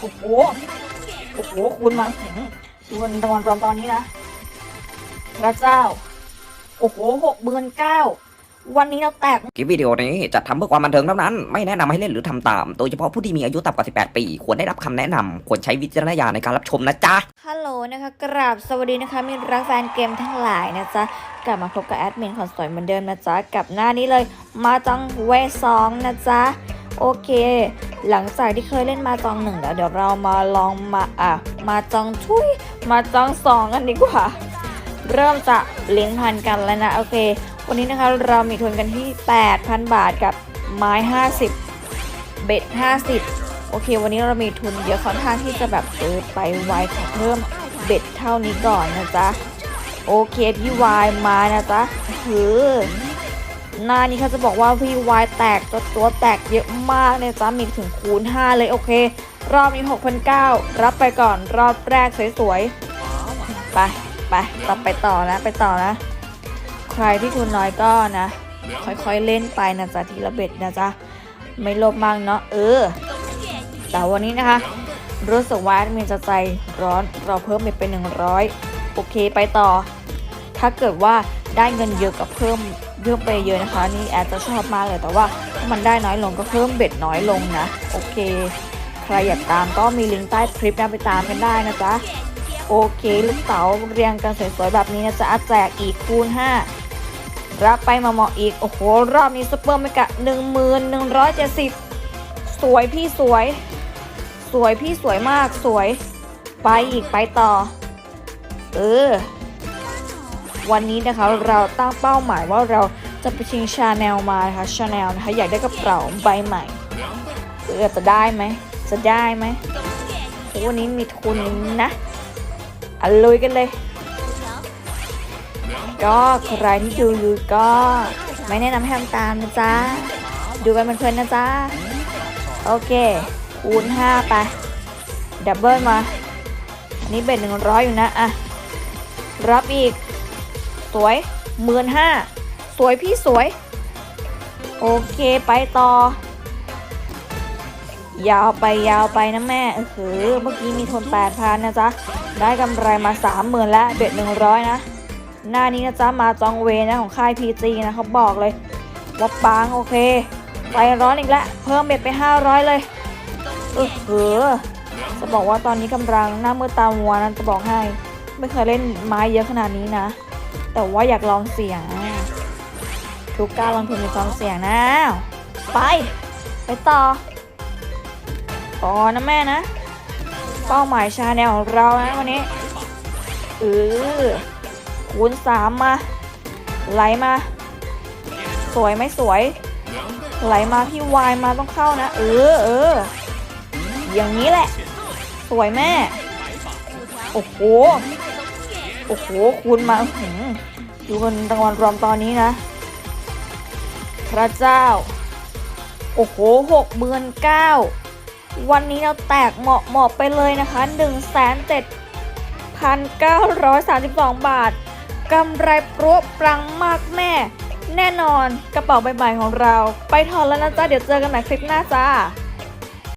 โอ้โห โอ้โห คุณมาหืมดูเงินรางวัลรวมตอนนี้นะ พระเจ้า โอ้โหหกหมื่นเก้า วันนี้เราแตก คลิปวิดีโอนี้จัดทำเพื่อความบันเทิงเท่านั้น ไม่แนะนำให้เล่นหรือทำตาม โดยเฉพาะผู้ที่มีอายุต่ำกว่า 18 ปี ควรได้รับคำแนะนำ ควรใช้วิจารณญาณในการรับชมนะจ๊ะ ฮัลโหลนะคะ กราบสวัสดีนะคะมีรักแฟนเกมทั้งหลายนะจ๊ะ กลับมาพบกับแอดมินของสวยเหมือนเดิมนะจ๊ะ กับหน้านี้เลย มาจังเวสองนะจ๊ะ โอเค หลังจากที่เคยเล่นมาจองหนึ่งแล้วเดี๋ยวเรามาลองมาอะมาจองทุยมาจองสองกันดีกว่า เริ่มจะเลิ้นพันกันแล้วนะ โอเค วันนี้นะคะเรามีทุนกันที่ 8,000 บาทกับไม้ 50 เบ็ด 50 โอเค วันนี้เรามีทุนเยอะค่อนข้างที่จะแบบเออไปไวขอเพิ่มเบ็ดเท่านี้ก่อนนะจ๊ะ โอเคพี่วายมานะจ๊ะคือ หน้านี้เขาจะบอกว่าพี่วายแตกตัวตัวแตกเยอะมากเนี่ยจ๊ะมีถึงคูณ 5 เลยโอเค รอบนี้6,900รับไปก่อนรอบแรกสวยๆ ไปไปต่อไปต่อนะไปต่อนะ ใครที่ทุนน้อยก็นะ ค่อยๆเล่นไปนะจ๊ะทีละเบ็ดนะจ๊ะไม่ลภมากเนาะเออ แต่วันนี้นะคะ รู้สึกว่ามินจะใจร้อนเราเพิ่มเบ็ดเป็น100 โอเคไปต่อ ถ้าเกิดว่าได้เงินเยอะกับเพิ่ม เพิ่มไปเยอะนะคะ นี่แอดจะชอบมากเลย แต่ว่าถ้ามันได้น้อยลงก็เพิ่มเบ็ดน้อยลงนะ โอเค ใครอยากตามก็มีลิงก์ใต้คลิปนะไปตามกันได้นะจ๊ะโอเค ลูกเต๋าเรียงกันสวยๆแบบนี้นะจ๊ะแจกอีกคูณ 5 รับไปมาเหมาะอีก โอ้โห รอบนี้ซุปเปอร์เมกะ1170 สวยพี่สวย สวยพี่สวยมากสวย ไปอีกไปต่อ เออ วันนี้นะคะเราตั้งเป้าหมายว่าเราจะไปชิงชาแนลมานะคะชาแนลนะคะอยากได้กระเป๋าใบใหม่เออจะได้ไหมจะได้ไหมวันนี้มีทุนนะอะลุยกันเลย ก็ใครที่ดูอยู่ก็ไม่แนะนำให้ทำตามนะจ๊ะ ดูกันเพลินๆนะจ๊ะ โอเค คูณ5ไป ดับเบิลมา อันนี้เบ็ด100อยู่นะ อะ รับอีก สวยหมื่นห้าสวยพี่สวย โอเคไปต่อ ยาวไปยาวไปนะแม่เออหือเมื่อกี้มีทุนแปดพันนะจ๊ะ ได้กำไรมาสามหมื่นแล้วเบ็ดหนึ่งร้อยนะ หน้านี้นะจ๊ะ มาจองเวนะของค่าย PG นะเขาบอกเลยว่าปังโอเคใจร้อนอีกแล้วเพิ่มเบ็ดไป 500 เลยเออเหอจะบอกว่าตอนนี้กำลังหน้ามือตามัวนะจะบอกให้ ไม่เคยเล่นไม้เยอะขนาดนี้นะ แต่ว่าอยากลองเสียง ทุกการลงทุนมีความเสี่ยงนะ ไป ไปต่อพอนะแม่นะ เป้าหมายชาแนลของเรานะวันนี้เออคูณสามมา ไหลมา สวยไหมสวย ไหลมาพี่วายมาต้องเข้านะ เออเอออย่างนี้แหละ สวยแม่ โอ้โห โอ้โห คูณมาดูเงินรางวัลรวมตอนนี้นะ พระเจ้า โอ้โหหกหมื่นเก้าวันนี้เราแตกเหมาะเหมาะไปเลยนะคะหนึ่งแสนเจ็ดพันเก้าร้อยสามสิบสองบาทกำไรโปรปรังมากแม่ แน่นอนกระเป๋าใบใหม่ของเรา ไปถอนแล้วนะจ๊ะ เดี๋ยวเจอกันใหม่คลิปหน้าจ้า